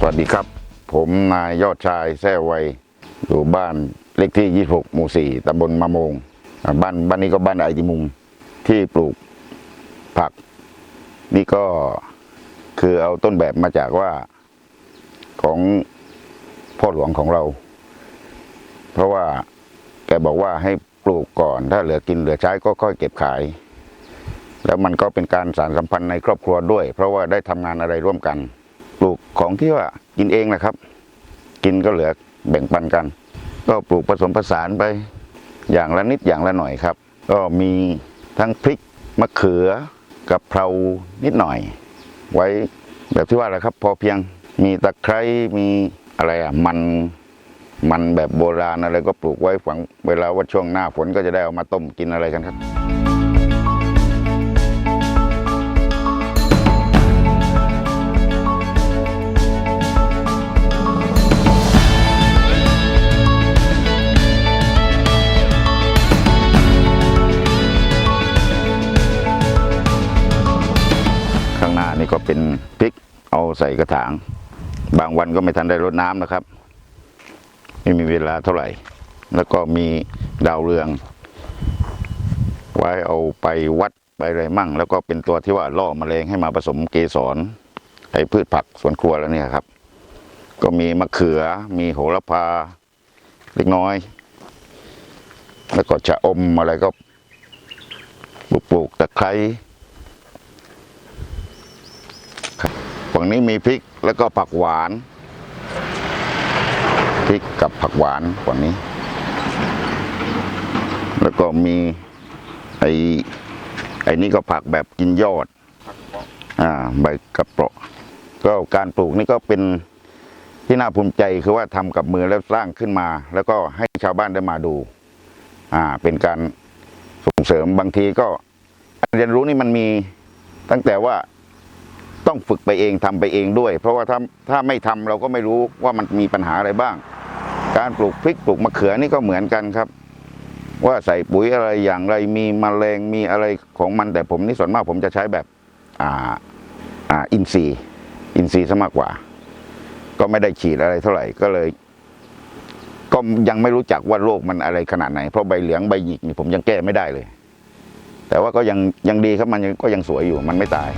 สวัสดีครับ ผมนายยอดชายแท้ไวยอยู่บ้านเลขที่ 26 หมู่ 4ตำบลมะมงบ้านบ้านนี้ก็บ้านไอติมุงที่ปลูกผัก นี่ก็คือเอาต้นแบบมาจากว่าของพ่อหลวงของเรา เพราะว่าแกบอกว่าให้ปลูกก่อน ถ้าเหลือกินเหลือใช้ก็ค่อยเก็บขาย แล้วมันก็เป็นการสานสัมพันธ์ในครอบครัวด้วย เพราะว่าได้ทำงานอะไรร่วมกัน ปลูกของที่ว่ากินเองนะครับ กินก็เหลือแบ่งปันกัน ก็ปลูกผสมผสานไปอย่างละนิดอย่างละหน่อยครับ ก็มีทั้งพริกมะเขือกะเพรานิดหน่อย ไว้แบบที่ว่าแหละครับ พอเพียงมีตะไคร้มีอะไรอะมันมันแบบโบราณอะไรก็ปลูกไว้ฝังเวลาว่าช่วงหน้าฝนก็จะได้เอามาต้มกินอะไรกันครับ ก็เป็นพริกเอาใส่กระถาง บางวันก็ไม่ทันได้รดน้ำนะครับ ไม่มีเวลาเท่าไหร่ แล้วก็มีดาวเรือง ไว้เอาไปวัดไปอะไรมั่ง แล้วก็เป็นตัวที่ว่าล่อแมลงให้มาผสมเกสรไอ้พืชผักสวนครัวแล้วเนี่ยครับ ก็มีมะเขือมีโหระพาเล็กน้อย แล้วก็ชะอมอะไรก็ปลูกตะไคร้ ฝั่งนี้มีพริกแล้วก็ผักหวาน พริกกับผักหวานฝั่งนี้ แล้วก็มีไอ้ไอ้นี่ก็ผักแบบกินยอด อ่าใบกระเปราะ ก็การปลูกนี่ก็เป็นที่น่าภูมิใจคือว่าทำกับมือแล้วสร้างขึ้นมา แล้วก็ให้ชาวบ้านได้มาดู อ่า เป็นการส่งเสริมบางทีก็เรียนรู้นี่มันมีตั้งแต่ว่า ต้องฝึกไปเองทำไปเองด้วย เพราะว่าถ้าถ้าไม่ทำเราก็ไม่รู้ว่ามันมีปัญหาอะไรบ้าง การปลูกพริกปลูกมะเขือนี่ก็เหมือนกันครับ ว่าใส่ปุ๋ยอะไรอย่างไรมีมแมลงมีอะไรของมัน แต่ผมนี่ส่วนมากผมจะใช้แบบอ่าอ่าอินทรีย์อินทรีย์ซะมากกว่า ก็ไม่ได้ฉีดอะไรเท่าไหร่ก็เลย ก็ยังไม่รู้จักว่าโรคมันอะไรขนาดไหน เพราะใบเหลืองใบหยิกนี่ผมยังแก้ไม่ได้เลย แต่ว่าก็ยังยังดีครับมันก็ยังสวยอยู่มันไม่ตาย